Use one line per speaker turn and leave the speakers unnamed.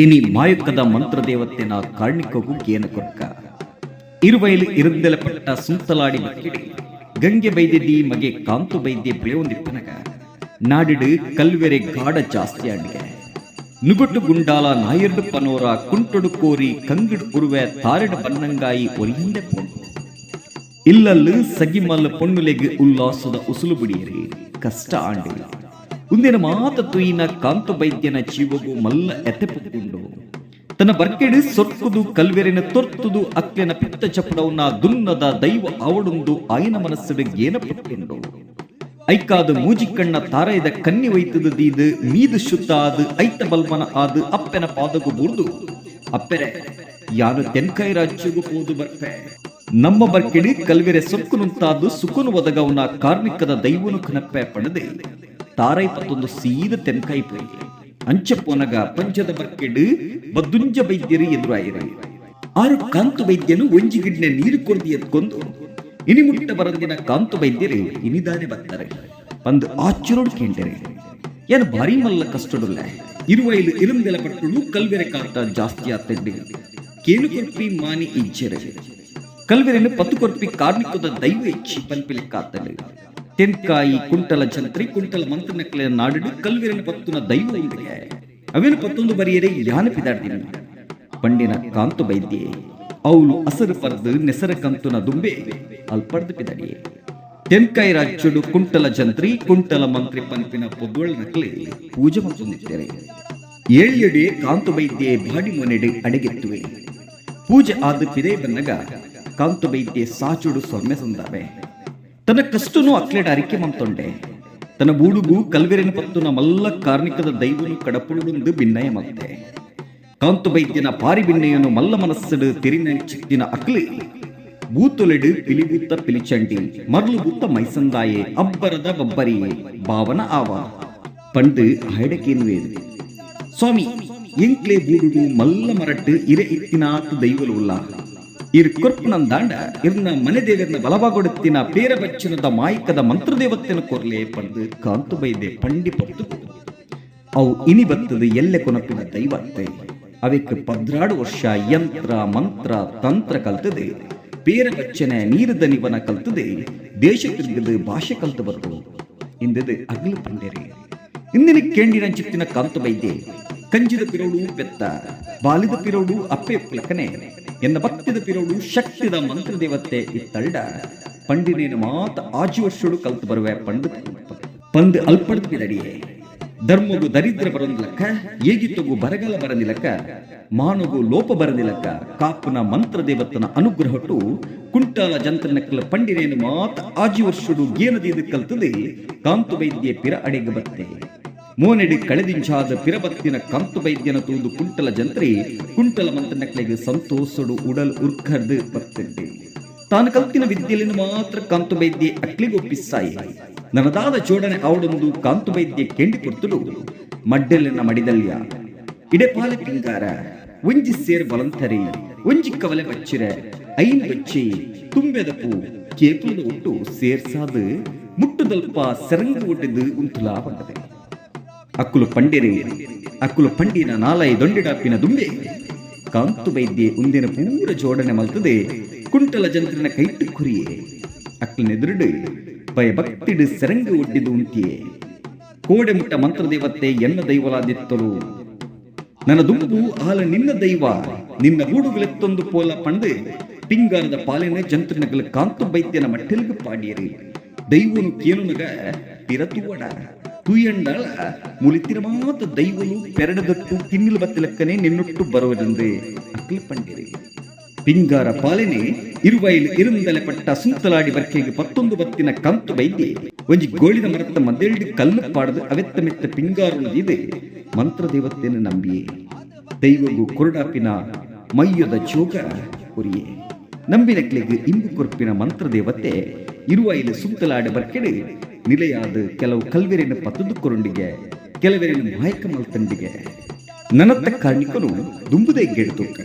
ಇನಿ ಮಾಯುಕದ ಮಂತ್ರ ದೇವತೆನ ಕಾರ್ಣಿಕಗೂ ಏನು ಕೊರ್ಕ ಇರುವೈಲು ಪಟ್ಟ ಸುಂತಲಾಡಿ ಮಕ್ಕಿಡಿ. ಗಂಗೆ ಬೈದ್ಯದಿ ಮಗೆ ಕಾಂತು ಬೈದ್ಯ ಬೆಳೆಯೊಂದಿಪ್ಪನಗ. ನಾಡಿಡು ಕಲ್ವೆರೆ ಗಾಢ ಜಾಸ್ತಿ ಆಡಿಗೆ. ನುಗುಟ್ಟು ಗುಂಡಾಲ ನಾಯರ್ಡು ಪನೋರ ಕುಂಟೊಡು ಕೋರಿ ಕಂಗಿಡು ಕುರುವೆ ತಾರೆಡು ಬನ್ನಂಗಾಯಿ ಒರಿಯಿಂದೆ ಪೊಂಡು. ಇಲ್ಲಲ್ಲು ಸಗಿಮಲ್ಲ ಪೊಣ್ಣುಲೆಗೆ ಉಲ್ಲಾಸದ ಉಸುಲು ಬಿಡಿಯರಿ, ಕಷ್ಟ ಆಂಡಿ ಮುಂದಿನ ಮಾತ ತುಯಿನ ಕಾಂತ ವೈದ್ಯನ ಜೀವವು ಮಲ್ಲ ಎತೆಪುಕೊಂಡು ತನ್ನ ಬರ್ಕೆಡಿ ಸೊರ್ಕುದು ಕಲ್ವೆರಿನ ತೊರ್ತುದು ಅಕ್ಲೆನ ಪಿತ್ತ ಚಪಡವನ್ನ ದುನ್ನದ ದೈವ ಅವಡುಂದು ಆಯನ ಮನಸ್ಸಿಡು ಏನ ಐಕಾದ ಮೂಜಿ ಮೂಜಿಕಣ್ಣ ತಾರೈದ ಕನ್ನಿ ವೈತದ ದೀದು ಮೀದು ಶುದ್ಧ ಆದು ಐತ ಬಲ್ಮನ ಆದು ಅಪ್ಪೆನ ಪಾದಗು ಬೂರ್ದು. ಅಪ್ಪೆರೆ, ಯಾನು ತೆನ್ಕೈ ರಾಜ್ಯಗೂ ಹೋದು ಬರ್ಪೆ. ನಮ್ಮ ಬರ್ಕೆಡಿ ಕಲ್ವೆರೆ ಸೊಕ್ಕುನುಂತಾದು ಸುಕುನು ಒದಗವನ ಕಾರ್ಮಿಕದ ದೈವನು ಕನಪ್ಪೆ ಪಡೆದೆ ತಾರೈ ಪತ್ತೊಂದು ಸೀದ ಅಂಚ ಪೋನಗ ಪಂಚದ ಬರ್ಕೆಡು ಬದ್ದುಂಜ ವೈದ್ಯರು ಎದುರಾಯಿರಿ. ಆರು ಕಾಂತು ವೈದ್ಯನು ಒಂಜಿಗಿಡ್ನೆ ನೀರು ಕೊರ್ದಿ ಎತ್ಕೊಂಡು ಇನಿಮುಟ್ಟ ಬರಂದಿನ ಕಾಂತು ವೈದ್ಯರು ಇನಿದಾನೆ ಬರ್ತಾರೆ ಬಂದು ಆಚುರೋಡು ಕೇಂಟರೆ. ಏನು ಭಾರಿ ಮಲ್ಲ ಕಷ್ಟಡುಲ್ಲ. ಇರುವ ಇಲ್ಲಿ ಇರುಂದೆಲ ಪಟ್ಟುಡು ಕಲ್ವೆರೆ ಕಾಂತ ಜಾಸ್ತಿ ಆತಡ್ಡಿ ಕೇಳು ಕೊರ್ಪಿ ಮಾನಿ ಇಜ್ಜೆರೆ. ಕಲ್ವೆರೆನು ಪತ್ತು ಕೊರ್ಪಿ ಕಾರ್ಮಿಕದ ದೈವ ಇಚ್ಚಿ ಪನ್ಪಿಲಿ ಕಾತಲೆ ತೆನ್ಕಾಯಿ, ಕುಂಟಲ ಜಂತ್ರಿ, ಕುಂಟಲ ಮಂತ್ರನಕ್ಲೆ ನಾಡಿಡು ಕಲ್ವಿರನ ಪತ್ತುನ ದೈವ ಇಂದಿಗೆ ಅವೇನು ಪತ್ತೊಂದು ಬರಿಯರೆ ಯಾನ ಪಿದಾಡ್ದಿನ. ಪಂಡಿನ ಕಾಂತು ಬೈದ್ಯೆ ಅವಳು ಅಸರು ಪರ್ದು ನೆಸರ ಕಂತುನ ದುಂಬೆ ಅಲ್ಪಡ್ದು ಪಿದಾಡಿಯೆ. ತೆನ್ಕಾಯಿ ರಾಜ್ಯಡು ಕುಂಟಲ ಜಂತ್ರಿ, ಕುಂಟಲ ಮಂತ್ರಿ ಪಂಪಿನ ಪೊದ್ವಳ ನಕ್ಕಲೆ ಪೂಜೆ ಮತ್ತೊಂದಿಟ್ಟರೆ ಏಳಿಯಡೆ ಕಾಂತು ಬೈದ್ಯೆ ಬಾಡಿ ಮೊನೆಡೆ ಅಡಗೆತ್ತುವೆ. ಪೂಜೆ ಆದ ಪಿದೆ ಬಂದಾಗ ಕಾಂತು ಬೈದ್ಯೆ ಸಾಚುಡು ಸೊಮ್ಮೆ ಸಂದಾವೆ ಅಕ್ಲೆಡ ಅರಿಕೆ ಮಂತೊಂಡೆ ತನ್ನ ಬೂಡುಗು ಕಲ್ವೆರಿನ ಪತ್ತುನ ಮಲ್ಲ ಕಾರ್ಣಿಕದ ದೈವನು ಕಡಪುಳುಂದು ಬಿನ್ನಯ ಮತ್ತೆ. ಕಾಂತು ಬೈದ್ಯನ ಪಾರಿ ಬಿಣ್ಣೆಯನ್ನು ಮಲ್ಲ ಮನಸ್ಸಡು ತಿರಿನ ಚಿತ್ತಿನ ಅಕ್ಲಿ. ಬೂತೊಲೆಡು ಪಿಲಿಬೂತ್ತ ಪಿಲಿಚಂಡಿ ಮರ್ಲು ಬೂತ್ತ ಮೈಸಂದಾಯೆ, ಅಬ್ಬರದ ಬಬ್ಬರಿ, ಭಾವನ ಆವ. ಪಂಡು ಹೈಡಕೇನುವೇದು ಸ್ವಾಮಿ, ಎಂಕ್ಲೆ ಬೂಡುಡು ಮಲ್ಲ ಮರಟ್ಟು ಇರೆ ಇತ್ತಿನಾತ್ ದೈವಲು ಉಲ್ಲ ಇರ್ ಕೊರ್ಪನಂದಾಂಡ ಇರ್ನ ಮನೆ ದೇವರನ್ನ ಬಲವಾಗೊಡುತ್ತಿನ ಪೇರ ಬಚ್ಚನದ ಮಾಯಿಕದ ಮಂತ್ರದೇವತ್ತಿನ ಕೊರ್ಲೆ ಪಂದು ಕಾಂತು ಬೈದೆ ಪಂಡಿ ಪತ್ತು. ಅವು ಇನಿ ಬತ್ತದು ಎಲ್ಲೆ ಕೊನಪಿನ ದೈವತ್ತೆ. ಅವಕ್ಕೆ ಪದ್ರಾಡು ವರ್ಷ ಯಂತ್ರ, ಮಂತ್ರ, ತಂತ್ರ ಕಲ್ತದೆ. ಪೇರ ಬಚ್ಚನೆ ನೀರು ದನಿವನ ಕಲ್ತದೆ. ದೇಶ ತಿರುಗದು ಭಾಷೆ ಕಲ್ತು ಬರ್ತದೆ ಇಂದದು ಅಗಲು ಪಂಡೆರೆ. ಇಂದಿನ ಕೇಂಡಿನ ಚಿತ್ತಿನ ಕಾಂತು ಬೈದೆ. ಕಂಜಿದ ಪಿರೋಡು ಪೆತ್ತ, ಬಾಲಿದ ಪಿರೋಡು ಅಪ್ಪೆ ಉಪ್ಲಕನೆ ಎನ್ನ ಭಕ್ತಿದ ಪಿರೋಡು ಶಕ್ತಿದ ಮಂತ್ರ ದೇವತೆ ಇತ್ತಳ್ಡ ಪಂಡಿನೇನ ಮಾತ ಆಜು ವರ್ಷಗಳು ಕಲ್ತು ಬರುವೆ ಪಂಡು ಪಂದ್ ಅಲ್ಪಡ್ದು ಧರ್ಮಗು ದರಿದ್ರ ಬರೋದಿಲ್ಲಕ್ಕ ಏಗಿತ್ತಗು ಬರಗಾಲ ಬರದಿಲ್ಲಕ್ಕ ಮಾನಗು ಲೋಪ ಬರದಿಲ್ಲಕ್ಕ ಕಾಪುನ ಮಂತ್ರ ದೇವತನ ಅನುಗ್ರಹಟ್ಟು ಕುಂಟಾಲ ಜಂತ್ರನಕ್ಕಲ ಪಂಡಿನೇನು ಮಾತ ಆಜಿ ವರ್ಷಡು ಗೇನದೀದು ಕಲ್ತದೆ ಕಾಂತು ವೈದ್ಯ ಪಿರ ಅಡೆಗೆ ಬತ್ತೆ. ಮೋನೆಡಿ ಕಳೆದಿಂಚಾದ ಪಿರಬತ್ತಿನ ಕಂತು ಬೈದ್ಯನ ತೂದು ಕುಂಟಲ ಜಂತ್ರಿ, ಕುಂಟಲ ಮಂತ್ರನಕ್ಲೆಗೆ ಸಂತೋಷಡು ಉಡಲ್ ಉರ್ಖರ್ದ ಬರ್ತಂಡೆ ತಾನು ಕಲ್ತಿನ ವಿದ್ಯೆಲಿನ ಮಾತ್ರ ಕಂತು ಬೈದ್ಯ ಅಕ್ಲಿಗೊಪ್ಪಿಸ್ಸಾಯಿ ನನದಾದ ಜೋಡಣೆ ಅವಡೊಂದು ಕಾಂತು ಬೈದ್ಯ ಕೆಂಡಿ ಕೊಡ್ತಲು ಮಡ್ಡೆಲ್ಲಿನ ಮಡಿದಲ್ಯ. ಇಡೆಪಾಲೆ ಪಿಂಗಾರ ಒಂಜಿ ಸೇರ್ ಬಲಂತರಿ ಒಂಜಿ ಕವಲೆ ಬಚ್ಚಿರ, ಐನ್ ಬಚ್ಚಿ ತುಂಬೆದ ಪೂ ಕೇಪುಲದ ಒಟ್ಟು ಸೇರ್ಸಾದ ಮುಟ್ಟುದಲ್ಪ ಸೆರಂಗು ಒಡ್ಡಿದ್ದು ಉಂತುಲಾ ಬಂದದೆ ಅಕ್ಕುಲು ಪಂಡಿರಿ ಅಕ್ಕುಲು ಪಂಡಿನ ನಾಲೈ ದೊಂಡಿಡಾಪಿನ ದುಂಬೆ. ಕಾಂತು ವೈದ್ಯೆ ಉಂದಿನ ಪೂರ ಜೋಡಣೆ ಮಲ್ತದೆ, ಕುಂಟಲ ಜಂತ್ರನ ಕೈಟ್ಟು ಕುರಿಯೇ. ಅಕ್ಲನೆದುರುಡು ಭಯ ಭಕ್ತಿಡು ಸೆರಂಗು ಒಡ್ಡಿದು ಉಂತಿಯೇ ಕೋಡೆ ಮುಟ್ಟ ಮಂತ್ರ ದೇವತೆ ಎನ್ನ ದೈವಲಾದಿತ್ತರು ನನ್ನ ದುಂಬು ಆಲ ನಿನ್ನ ದೈವ, ನಿನ್ನ ಗೂಡುಗಳೆತ್ತೊಂದು ಪೋಲ ಪಂಡು. ಪಿಂಗಾರದ ಪಾಲಿನ ಜಂತ್ರನಗಳ ಕಾಂತು ಬೈದ್ಯನ ಮಟ್ಟೆಲ್ಗು ಪಾಡಿಯರಿ. ದೈವನು ಕೇನುನಗ ಪಿರತುವಡ. ತುಯ್ಯಂಡಾಳ ಮುಲಿತಿನ ಮಾತ ದೈವವು ಪೆರಡದಟ್ಟು ತಿನ್ನಿಲ್ ಬತ್ತಿಲಕ್ಕನೆ ನಿನ್ನೊಟ್ಟು ಬರುವುದೆಂದು ಅಕ್ಲಿ ಪಂಡಿರಿ ಪಿಂಗಾರ ಪಾಲನೆ, ಇರುವೈಲು ಇರುಂದಲೆ ಪಟ್ಟ ಸುಂತಲಾಡಿ ಬರ್ಕೆಗೆ ಪತ್ತೊಂದು ಬತ್ತಿನ ಕಂತು ಬೈದೆ. ಒಂಜಿ ಗೋಳಿದ ಮರತ್ತ ಮದ್ದೆಲ್ಡಿ ಕಲ್ಲು ಪಾಡದು ಅವೆತ್ತ ಮೆತ್ತ ಪಿಂಗಾರುಳದಿದೆ ಮಂತ್ರ ದೇವತೆಯನ್ನು ನಂಬಿಯೇ. ದೈವಗು ಕುರುಡಾಪಿನ ಮೈಯದ ಜೋಗ ಕುರಿಯೇ ನಂಬಿನಕ್ಲೆಗೆ ಇಂಬು ಕೊರ್ಪಿನ ಮಂತ್ರ ದೇವತೆ ಇರುವ ಇಲ್ಲಿ ಸುತ್ತಲಾಡ ಬರ್ಕೆಡೆ ನಿಲೆಯಾದ ಕೆಲವು ಕಲ್ವೆರಿನ ಪತ್ತದು ಕೊರುಂಡಿಗೆ ಕೆಲವೆರಿನ ಮಾಯಕ ಮಲ್ತಂಡಿಗೆ ನನ್ನತ್ತ ಕಾರ್ಣಿಕನು ದುಂಬುದೇ ಗೆಡ್ತುಕ